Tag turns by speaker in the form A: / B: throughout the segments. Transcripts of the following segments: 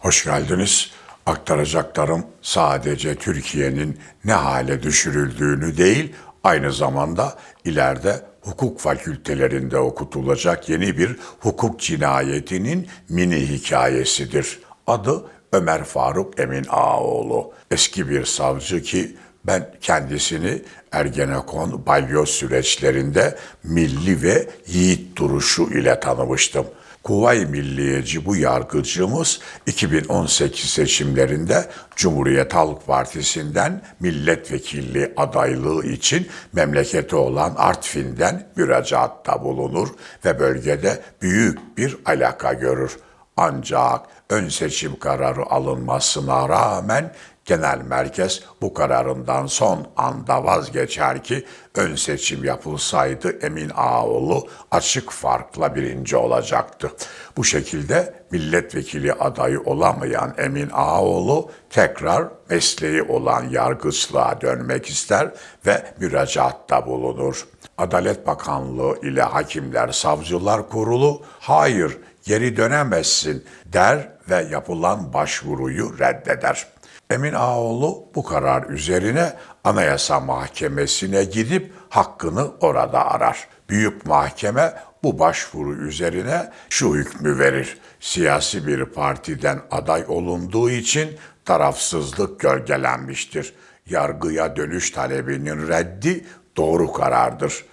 A: Hoş geldiniz. Aktaracaklarım sadece Türkiye'nin ne hale düşürüldüğünü değil, aynı zamanda ileride hukuk fakültelerinde okutulacak yeni bir hukuk cinayetinin mini hikayesidir. Adı Ömer Faruk Emin Ağaoğlu. Eski bir savcı ki ben kendisini Ergenekon balyoz süreçlerinde milli ve yiğit duruşu ile tanımıştım. Kuvayi Milliyeci bu yargıcımız 2018 seçimlerinde Cumhuriyet Halk Partisi'nden milletvekilliği adaylığı için memleketi olan Artvin'den müracaatta bulunur ve bölgede büyük bir alaka görür. Ancak ön seçim kararı alınmasına rağmen genel merkez bu kararından son anda vazgeçer ki ön seçim yapılsaydı Emin Ağaoğlu açık farkla birinci olacaktı. Bu şekilde milletvekili adayı olamayan Emin Ağaoğlu tekrar mesleği olan yargıçlığa dönmek ister ve müracaatta bulunur. Adalet Bakanlığı ile Hakimler Savcılar Kurulu hayır geri dönemezsin der ve yapılan başvuruyu reddeder. Emin Ağaoğlu bu karar üzerine Anayasa Mahkemesi'ne gidip hakkını orada arar. Büyük Mahkeme bu başvuru üzerine şu hükmü verir. Siyasi bir partiden aday olunduğu için tarafsızlık gölgelenmiştir. Yargıya dönüş talebinin reddi doğru karardır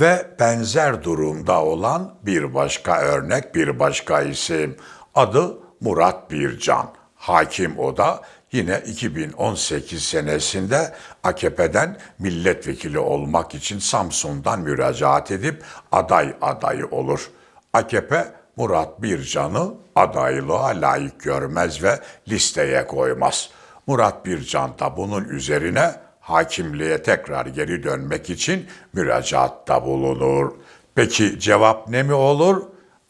A: ve benzer durumda olan bir başka örnek, bir başka isim. Adı Murat Bircan. Hakim o da yine 2018 senesinde AKP'den milletvekili olmak için Samsun'dan müracaat edip aday adayı olur. AKP Murat Bircan'ı adaylığa layık görmez ve listeye koymaz. Murat Bircan da bunun üzerine hakimliğe tekrar geri dönmek için müracaatta bulunur. Peki cevap ne mi olur?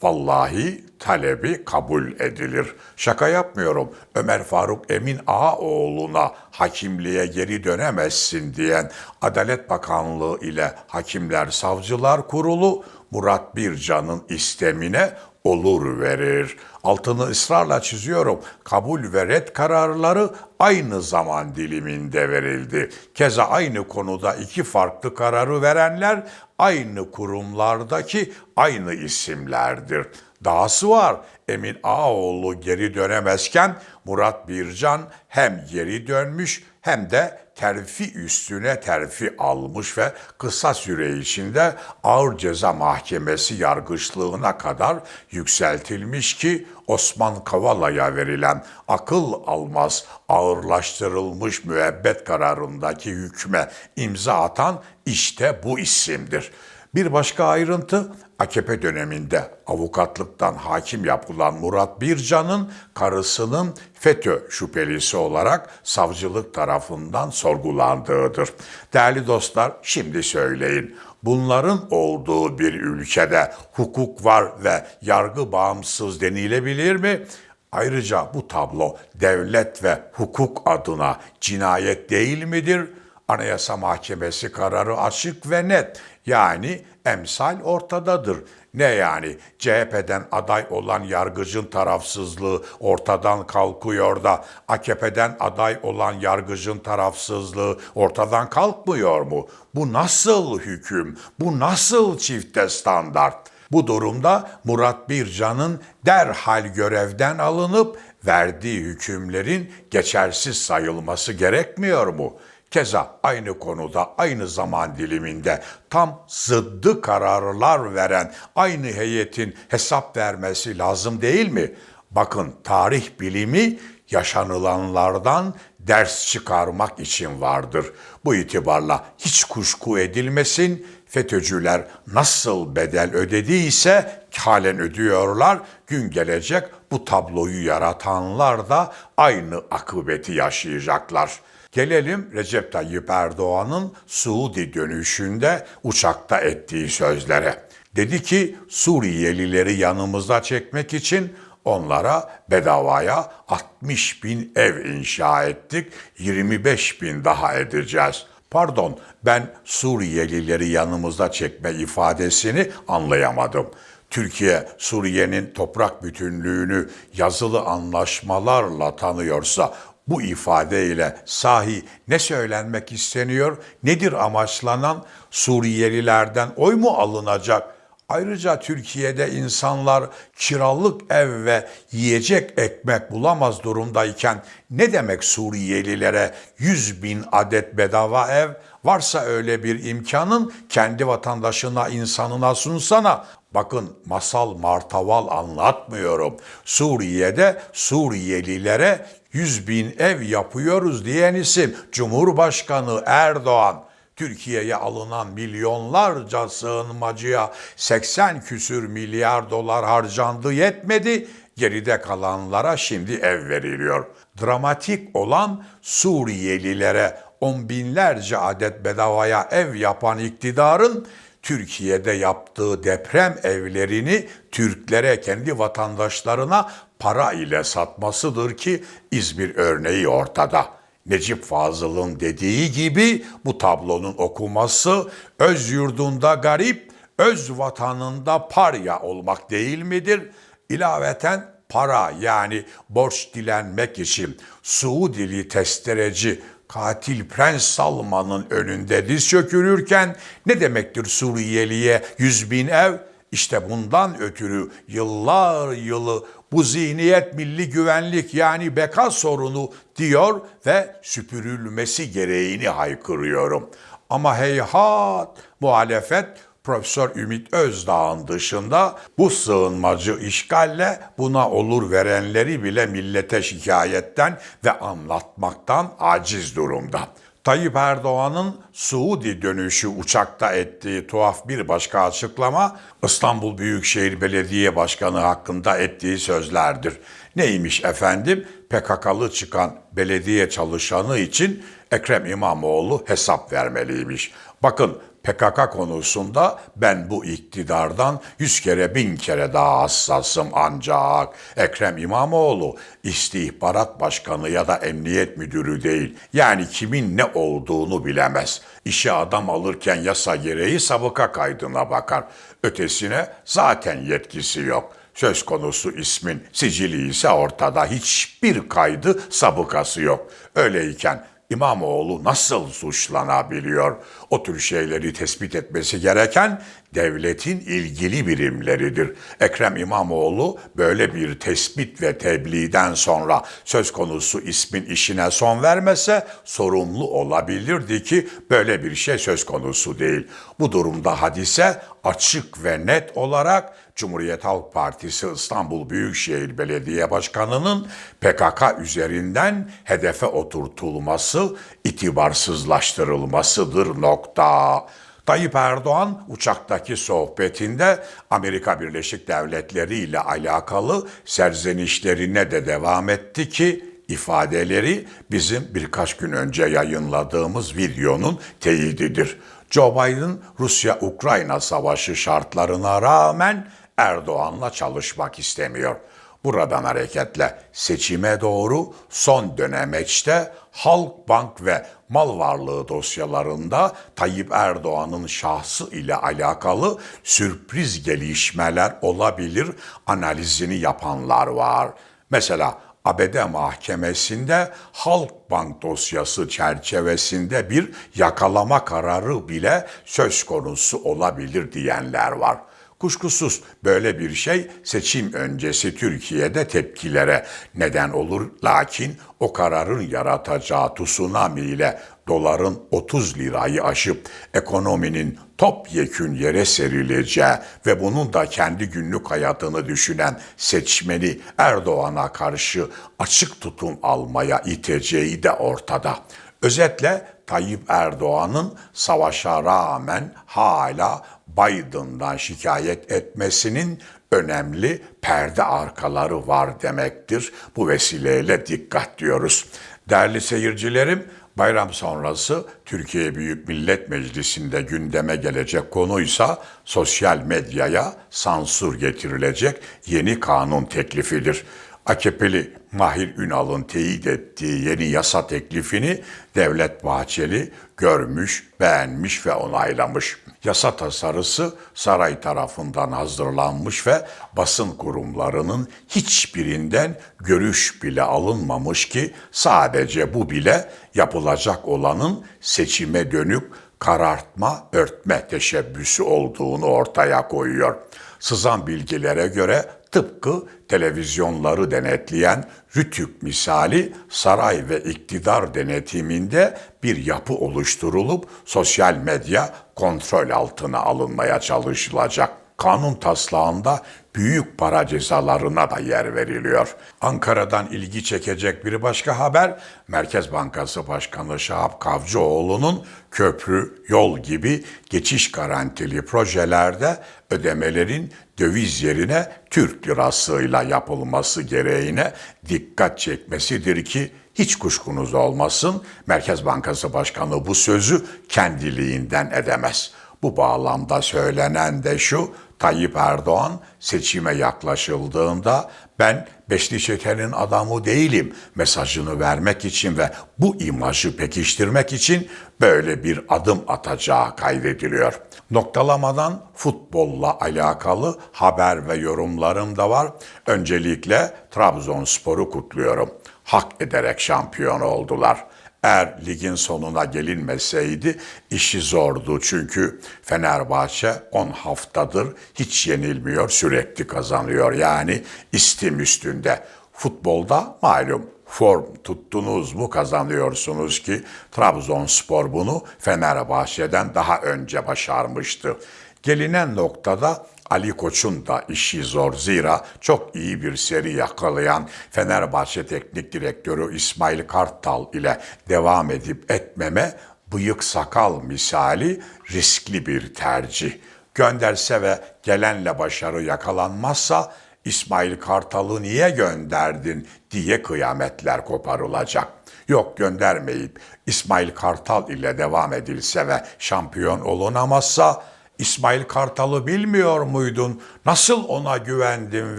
A: Vallahi talebi kabul edilir. Şaka yapmıyorum. Ömer Faruk Emin Ağaoğlu'na hakimliğe geri dönemezsin diyen Adalet Bakanlığı ile Hakimler Savcılar Kurulu Murat Bircan'ın istemine olur verir. Altını ısrarla çiziyorum. Kabul ve red kararları aynı zaman diliminde verildi. Keza aynı konuda iki farklı kararı verenler aynı kurumlardaki aynı isimlerdir. Dahası var. Emin Ağaoğlu geri dönemezken Murat Bircan hem geri dönmüş hem de terfi üstüne terfi almış ve kısa süre içinde Ağır Ceza Mahkemesi yargıçlığına kadar yükseltilmiş ki Osman Kavala'ya verilen akıl almaz ağırlaştırılmış müebbet kararındaki hükme imza atan işte bu isimdir. Bir başka ayrıntı AKP döneminde avukatlıktan hakim yapılan Murat Bircan'ın karısının FETÖ şüphelisi olarak savcılık tarafından sorgulandığıdır. Değerli dostlar şimdi söyleyin. Bunların olduğu bir ülkede hukuk var ve yargı bağımsız denilebilir mi? Ayrıca bu tablo devlet ve hukuk adına cinayet değil midir? Anayasa Mahkemesi kararı açık ve net. Yani emsal ortadadır. Ne yani CHP'den aday olan yargıcın tarafsızlığı ortadan kalkıyor da AKP'den aday olan yargıcın tarafsızlığı ortadan kalkmıyor mu? Bu nasıl hüküm? Bu nasıl çifte standart? Bu durumda Murat Bircan'ın derhal görevden alınıp verdiği hükümlerin geçersiz sayılması gerekmiyor mu? Keza aynı konuda aynı zaman diliminde tam zıddı kararlar veren aynı heyetin hesap vermesi lazım değil mi? Bakın tarih bilimi yaşanılanlardan ders çıkarmak için vardır. Bu itibarla hiç kuşku edilmesin, FETÖ'cüler nasıl bedel ödediyse halen ödüyorlar. Gün gelecek bu tabloyu yaratanlar da aynı akıbeti yaşayacaklar. Gelelim Recep Tayyip Erdoğan'ın Suudi dönüşünde uçakta ettiği sözlere. Dedi ki Suriyelileri yanımıza çekmek için onlara bedavaya 60 bin ev inşa ettik, 25 bin daha edeceğiz. Pardon ben Suriyelileri yanımıza çekme ifadesini anlayamadım. Türkiye Suriye'nin toprak bütünlüğünü yazılı anlaşmalarla tanıyorsa bu ifadeyle sahi ne söylenmek isteniyor? Nedir amaçlanan? Suriyelilerden oy mu alınacak? Ayrıca Türkiye'de insanlar kiralık ev ve yiyecek ekmek bulamaz durumdayken ne demek Suriyelilere 100 bin adet bedava ev? Varsa öyle bir imkanın kendi vatandaşına, insanına sunsana. Bakın masal martaval anlatmıyorum. Suriye'de Suriyelilere 100 bin ev yapıyoruz diyen isim Cumhurbaşkanı Erdoğan. Türkiye'ye alınan milyonlarca sığınmacıya 80 küsür milyar dolar harcandı yetmedi. Geride kalanlara şimdi ev veriliyor. Dramatik olan Suriyelilere on binlerce adet bedavaya ev yapan iktidarın Türkiye'de yaptığı deprem evlerini Türklere, kendi vatandaşlarına para ile satmasıdır ki İzmir örneği ortada. Necip Fazıl'ın dediği gibi bu tablonun okuması öz yurdunda garip, öz vatanında parya olmak değil midir? İlaveten para yani borç dilenmek için Suudili testereci katil Prens Salman'ın önünde diz çökülürken ne demektir Suriyeliye yüz bin ev? İşte bundan ötürü yıllar yılı bu zihniyet milli güvenlik yani beka sorunu diyor ve süpürülmesi gereğini haykırıyorum. Ama heyhat muhalefet Profesör Ümit Özdağ'ın dışında bu sığınmacı işgalle buna olur verenleri bile millete şikayetten ve anlatmaktan aciz durumda. Tayyip Erdoğan'ın Suudi dönüşü uçakta ettiği tuhaf bir başka açıklama İstanbul Büyükşehir Belediye Başkanı hakkında ettiği sözlerdir. Neymiş efendim? PKK'lı çıkan belediye çalışanı için Ekrem İmamoğlu hesap vermeliymiş. Bakın PKK konusunda ben bu iktidardan yüz kere bin kere daha hassasım ancak Ekrem İmamoğlu istihbarat başkanı ya da emniyet müdürü değil. Yani kimin ne olduğunu bilemez. İşe adam alırken yasa gereği sabıka kaydına bakar. Ötesine zaten yetkisi yok. Söz konusu ismin sicili ise ortada hiçbir kaydı sabıkası yok. Öyleyken İmamoğlu nasıl suçlanabiliyor? O tür şeyleri tespit etmesi gereken devletin ilgili birimleridir. Ekrem İmamoğlu böyle bir tespit ve tebliğden sonra söz konusu ismin işine son vermese sorumlu olabilirdi ki böyle bir şey söz konusu değil. Bu durumda hadise açık ve net olarak Cumhuriyet Halk Partisi İstanbul Büyükşehir Belediye Başkanı'nın PKK üzerinden hedefe oturtulması, itibarsızlaştırılmasıdır nokta. Tayyip Erdoğan uçaktaki sohbetinde Amerika Birleşik Devletleri ile alakalı serzenişlerine de devam etti ki ifadeleri bizim birkaç gün önce yayınladığımız videonun teyididir. Joe Biden Rusya-Ukrayna savaşı şartlarına rağmen Erdoğan'la çalışmak istemiyor. Buradan hareketle seçime doğru son dönemeçte Halkbank ve mal varlığı dosyalarında Tayyip Erdoğan'ın şahsı ile alakalı sürpriz gelişmeler olabilir analizini yapanlar var. Mesela ABD mahkemesinde Halkbank dosyası çerçevesinde bir yakalama kararı bile söz konusu olabilir diyenler var. Kuşkusuz böyle bir şey seçim öncesi Türkiye'de tepkilere neden olur. Lakin o kararın yaratacağı tsunami ile doların 30 lirayı aşıp ekonominin topyekün yere serileceği ve bunun da kendi günlük hayatını düşünen seçmeni Erdoğan'a karşı açık tutum almaya iteceği de ortada. Özetle Tayyip Erdoğan'ın savaşa rağmen hala Biden'dan şikayet etmesinin önemli perde arkaları var demektir. Bu vesileyle dikkat diyoruz. Değerli seyircilerim, bayram sonrası Türkiye Büyük Millet Meclisi'nde gündeme gelecek konuysa sosyal medyaya sansür getirilecek yeni kanun teklifidir. AKP'li Mahir Ünal'ın teyit ettiği yeni yasa teklifini Devlet Bahçeli görmüş, beğenmiş ve onaylamış. Yasa tasarısı saray tarafından hazırlanmış ve basın kurumlarının hiçbirinden görüş bile alınmamış ki sadece bu bile yapılacak olanın seçime dönük karartma, örtme teşebbüsü olduğunu ortaya koyuyor. Sızan bilgilere göre tıpkı televizyonları denetleyen Rütük misali saray ve iktidar denetiminde bir yapı oluşturulup sosyal medya kontrol altına alınmaya çalışılacak. Kanun taslağında büyük para cezalarına da yer veriliyor. Ankara'dan ilgi çekecek bir başka haber, Merkez Bankası Başkanı Şahap Kavcıoğlu'nun köprü, yol gibi geçiş garantili projelerde ödemelerin döviz yerine Türk lirasıyla yapılması gereğine dikkat çekmesidir ki hiç kuşkunuz olmasın Merkez Bankası Başkanı bu sözü kendiliğinden edemez. Bu bağlamda söylenen de şu, Tayyip Erdoğan seçime yaklaşıldığında ben beşli şekerin adamı değilim mesajını vermek için ve bu imajı pekiştirmek için böyle bir adım atacağı kaydediliyor. Noktalamadan futbolla alakalı haber ve yorumlarım da var. Öncelikle Trabzonspor'u kutluyorum. Hak ederek şampiyon oldular. Eğer ligin sonuna gelinmeseydi işi zordu çünkü Fenerbahçe 10 haftadır hiç yenilmiyor, sürekli kazanıyor. Yani istim üstünde. Futbolda malum form tuttunuz mu kazanıyorsunuz ki Trabzonspor bunu Fenerbahçe'den daha önce başarmıştı. Gelinen noktada Ali Koç'un da işi zor zira çok iyi bir seri yakalayan Fenerbahçe Teknik Direktörü İsmail Kartal ile devam edip etmeme bıyık sakal misali riskli bir tercih. Gönderse ve gelenle başarı yakalanmazsa İsmail Kartal'ı niye gönderdin diye kıyametler koparılacak. Yok göndermeyip İsmail Kartal ile devam edilse ve şampiyon olunamazsa İsmail Kartal'ı bilmiyor muydun? Nasıl ona güvendin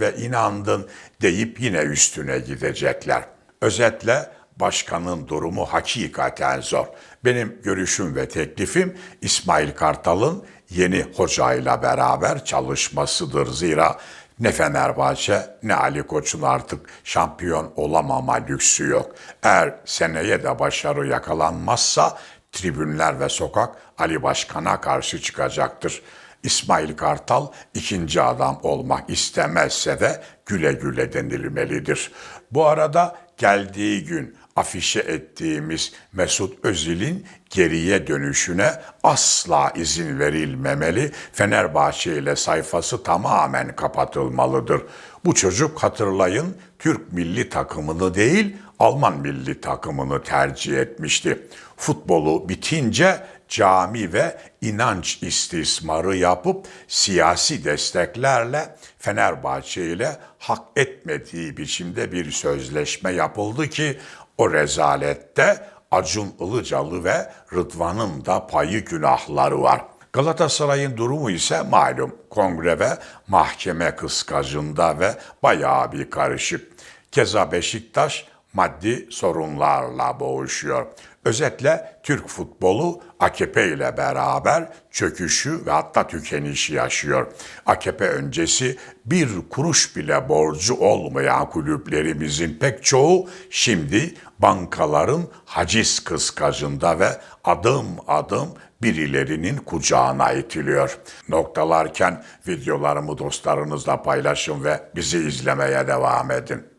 A: ve inandın deyip yine üstüne gidecekler. Özetle başkanın durumu hakikaten zor. Benim görüşüm ve teklifim İsmail Kartal'ın yeni hocayla beraber çalışmasıdır. Zira ne Fenerbahçe ne Ali Koç'un artık şampiyon olamama lüksü yok. Eğer seneye de başarı yakalanmazsa tribünler ve sokak Ali Başkan'a karşı çıkacaktır. İsmail Kartal ikinci adam olmak istemezse de güle güle denilmelidir. Bu arada geldiği gün afişe ettiğimiz Mesut Özil'in geriye dönüşüne asla izin verilmemeli. Fenerbahçe ile sayfası tamamen kapatılmalıdır. Bu çocuk hatırlayın Türk milli takımını değil Alman milli takımını tercih etmişti. Futbolu bitince cami ve inanç istismarı yapıp siyasi desteklerle Fenerbahçe ile hak etmediği biçimde bir sözleşme yapıldı ki o rezalette Acun Ilıcalı ve Rıdvan'ın da payı günahları var. Galatasaray'ın durumu ise malum kongre ve mahkeme kıskacında ve bayağı bir karışık. Keza Beşiktaş maddi sorunlarla boğuşuyor. Özetle Türk futbolu AKP ile beraber çöküşü ve hatta tükenişi yaşıyor. AKP öncesi bir kuruş bile borcu olmayan kulüplerimizin pek çoğu şimdi bankaların haciz kıskacında ve adım adım birilerinin kucağına itiliyor. Noktalarken videolarımı dostlarınızla paylaşın ve bizi izlemeye devam edin.